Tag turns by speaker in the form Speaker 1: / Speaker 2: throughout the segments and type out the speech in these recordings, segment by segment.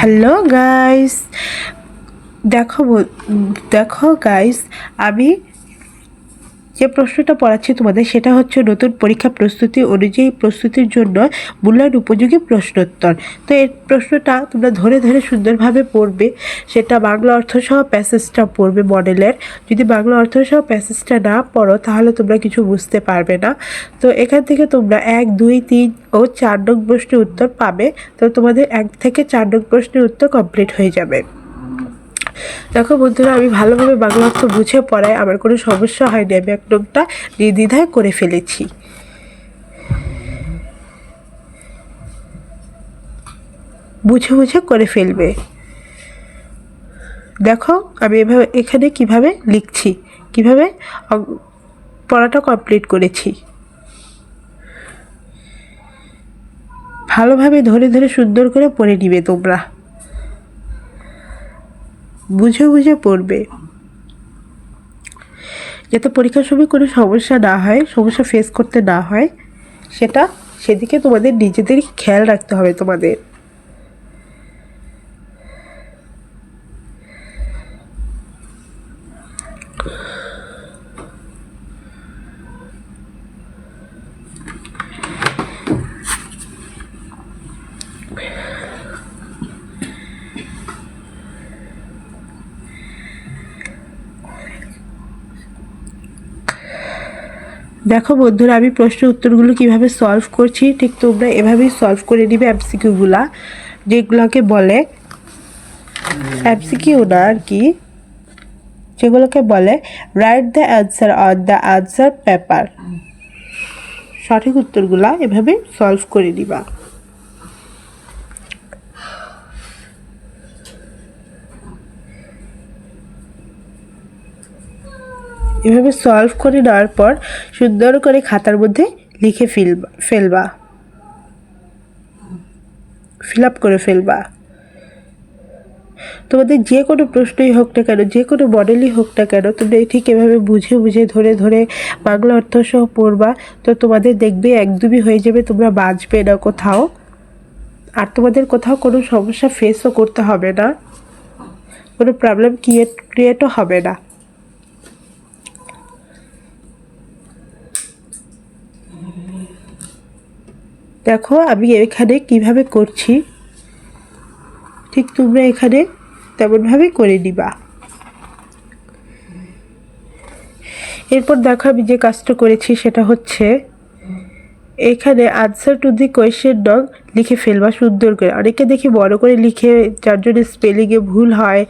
Speaker 1: Hello guys দেখো দেখো guys আমি যে প্রশ্নটা পড়াচ্ছি তোমাদের, সেটা হচ্ছে নতুন পরীক্ষা প্রস্তুতি অনুযায়ী প্রস্তুতির জন্য মূল্যায়ন উপযোগী প্রশ্নোত্তর। তো এই প্রশ্নটা তোমরা ধরে ধরে সুন্দরভাবে পড়বে। সেটা বাংলা অর্থ সহ প্যাসেজটা পড়বে মডেলের। যদি বাংলা অর্থ সহ প্যাসেজটা না পড়ো, তাহলে তোমরা কিছু বুঝতে পারবে না। তো এখান থেকে তোমরা এক, দুই, তিন ও চার নং প্রশ্নের উত্তর পাবে। তো তোমাদের এক থেকে চার নং প্রশ্নের উত্তর কমপ্লিট হয়ে যাবে। দেখো বন্ধুরা, আমি ভালোভাবে বাংলা অর্থ বুঝে পড়াই, আমার কোনো সমস্যা হয়নি, আমি এক নোটটা নির্দ্বিধায় করে ফেলেছি। বুঝে বুঝে করে ফেলবে। দেখো, আমি এভাবে, এখানে কীভাবে লিখছি, কীভাবে পড়াটা কমপ্লিট করেছি। ভালোভাবে ধরে ধরে সুন্দর করে পড়ে নিবে তোমরা। বুঝে বুঝে পড়বে। যাতে পরীক্ষার সময় কোনো সমস্যা না হয়, সমস্যা ফেস করতে না হয়, সেটা সেদিকে তোমাদের নিজেদেরই খেয়াল রাখতে হবে তোমাদের। দেখো বন্ধুরা, আমি প্রশ্ন উত্তরগুলো কীভাবে সলভ করছি, ঠিক তোমরা এভাবেই সলভ করে নিবে অ্যাপসিকিউগুলা যেগুলোকে বলে এমসিকিউ না আর কি, যেগুলোকে বলে right the answer on the answer paper সঠিক উত্তরগুলা এভাবে সলভ করে নিবা। এভাবে সলভ করে নেওয়ার পর সুন্দর করে খাতার মধ্যে লিখে ফেলবা ফেলবা। ফিল আপ করে ফেলবা। তোমাদের যে কোনো প্রশ্নই হোক না কেন, যে কোনো মডেলই হোক না কেন, তোমরা ঠিক এভাবে বুঝে বুঝে, ধরে ধরে বাংলা অর্থ সহ পড়বা, তো তোমাদের দেখবে একদমই হয়ে যাবে, তোমরা বাঁচবে না কোথাও। আর তোমাদের কোথাও কোনো সমস্যা ফেসও করতে হবে না। কোনো প্রবলেম ক্রিয়েট ক্রিয়েটও হবে না। দেখো আমি এখানে কীভাবে করছি। ঠিক তোমরা এখানে তেমনভাবে করে নিবা। এরপর দেখো আমি যে কাজটা করেছি সেটা হচ্ছে, এখানে আনসার টু দি কোয়েশ্চেন নং লিখে ফেলবা সুন্দর করে। অনেকে দেখি বড় করে লিখে, যার জন্য স্পেলিংয়ে ভুল হয়।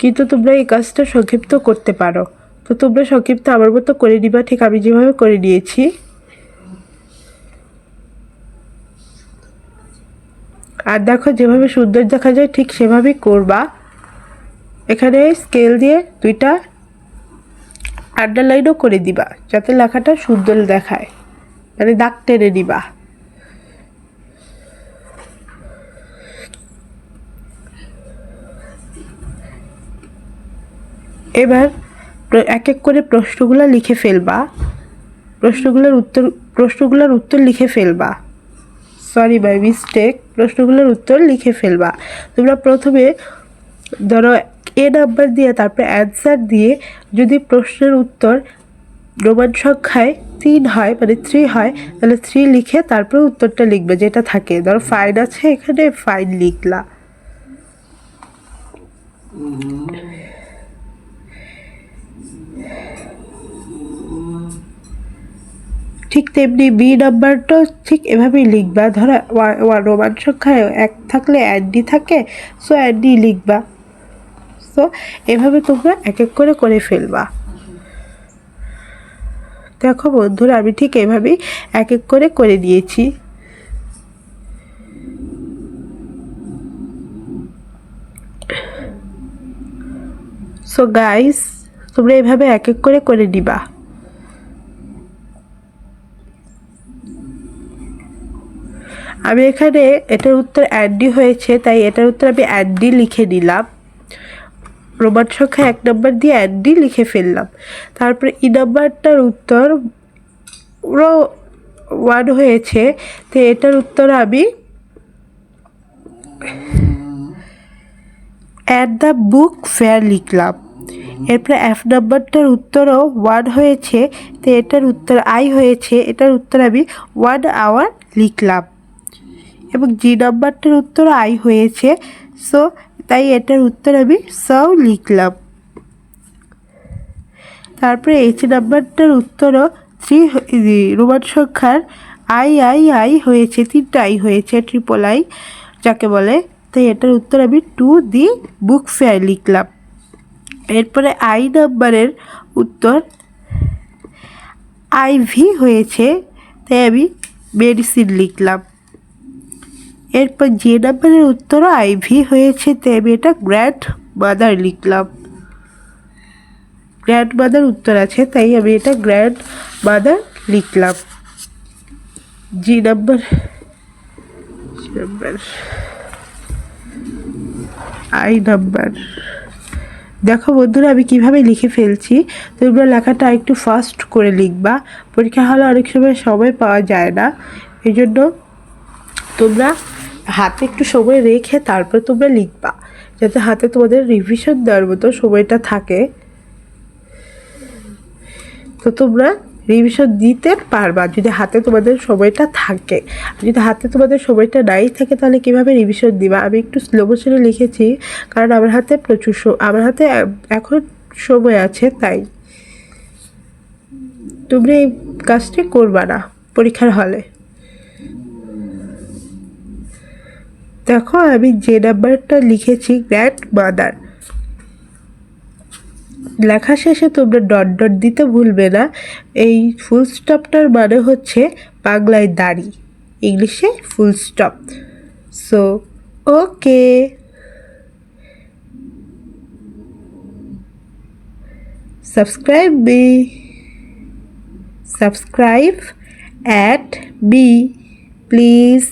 Speaker 1: কিন্তু তোমরা এই কাজটা সংক্ষিপ্ত করতে পারো। তো তোমরা সংক্ষিপ্ত আমার মতো করে নিবা। ঠিক আমি যেভাবে করে নিয়েছি। আর দেখো যেভাবে সুন্দর দেখা যায়, ঠিক সেভাবেই করবা। এখানে স্কেল দিয়ে দুইটা আন্ডারলাইনও করে দিবা, যাতে লেখাটা সুন্দর দেখায়। মানে দাগ টেনে নিবা। এবার এক এক করে প্রশ্নগুলো লিখে ফেলবা। প্রশ্নগুলোর উত্তর প্রশ্নগুলোর উত্তর লিখে ফেলবা। সরি বাই মিস্টেক প্রশ্নগুলোর উত্তর লিখে ফেলবা। তোমরা প্রথমে ধরো এ নাম্বার দিয়ে, তারপরে অ্যান্সার দিয়ে যদি প্রশ্নের উত্তর রোমান সংখ্যায় তিন হয় মানে থ্রি হয়, তাহলে থ্রি লিখে তারপরে উত্তরটা লিখবে, যেটা থাকে। ধরো ফাইন আছে এখানে ফাইন লিখলা। ঠিক তেমনি বি নাম্বারটাও ঠিক এভাবেই লিখবা। ধরো রোমান সংখ্যায় এক থাকলে অ্যান্ডি থাকে সো অ্যান্ডি লিখবা। সো এভাবে তোমরা এক এক করে করে ফেলবা। দেখো বন্ধুরা, আমি ঠিক এভাবেই এক এক করে করে দিয়েছি। সো গাইস তোমরা এভাবে এক এক করে করে দিবা আমি এখানে এটার উত্তর অ্যান্ডি হয়েছে, তাই এটার উত্তর আমি অ্যান্ডি লিখে নিলাম। রোমান সংখ্যা এক নম্বর দিয়ে অ্যান্ডি লিখে ফেললাম। তারপরে ই নাম্বারটার উত্তর ওয়ান হয়েছে তো এটার উত্তর আমি অ্যাট দ্য বুক ফেয়ার লিখলাম। এরপরে এফ নাম্বারটার উত্তরও ওয়ান হয়েছে তো এটার উত্তর আই হয়েছে, এটার উত্তর আমি ওয়ান আওয়ার লিখলাম। এবং জি নাম্বারটার উত্তর আই হয়েছে। সো তাই এটার উত্তর আমি সও লিখলাম। তারপরে এইচ নাম্বারটার উত্তরও থ্রি রোমান সংখ্যার আই আই আই হয়েছে, তিনটা আই হয়েছে ট্রিপল আই যাকে বলে। তাই এটার উত্তর আমি টু দি বুক ফেয়ার লিখলাম। এরপরে আই নাম্বারের উত্তর আইভি হয়েছে। তাই আমি মেডিসিন লিখলাম। এরপর যে নাম্বারের উত্তরও আইভি হয়েছে তাই আমি এটা গ্র্যান্ড মাদার লিখলাম। গ্র্যান্ড মাদার উত্তর আছে, তাই আমি এটা গ্র্যান্ড মাদার লিখলাম। G number number I number. দেখো বন্ধুরা, আমি কীভাবে লিখে ফেলছি, তোমরা লেখাটা একটু ফাস্ট করে লিখবা। পরীক্ষা হলে অনেক সময় সময় পাওয়া যায় না। এই জন্য তোমরা হাতে একটু সময় রেখে তারপর তোমরা লিখবা। যাতে হাতে তোমাদের রিভিশন দেওয়ার মতো সময়টা থাকে। তো তোমরা রিভিশন দিতে পারবা যদি হাতে তোমাদের সময়টা থাকে। যদি হাতে তোমাদের সময়টা নাই থাকে তাহলে কীভাবে রিভিশন দিবা? আমি একটু স্লো মোশনে লিখেছি, কারণ আমার হাতে প্রচুর আমার হাতে এখন সময় আছে, তাই। তোমরা এই কাজটি করবা না পরীক্ষার হলে। দেখো আমি যে নাম্বারটা লিখেছি গ্র্যান্ড মাদার লেখা শেষে তোমরা ডট ডট দিতে ভুলবে না। এই ফুল স্টপটার মানে হচ্ছে বাংলায় দাড়ি ইংলিশে full stop so okay subscribe B subscribe at B please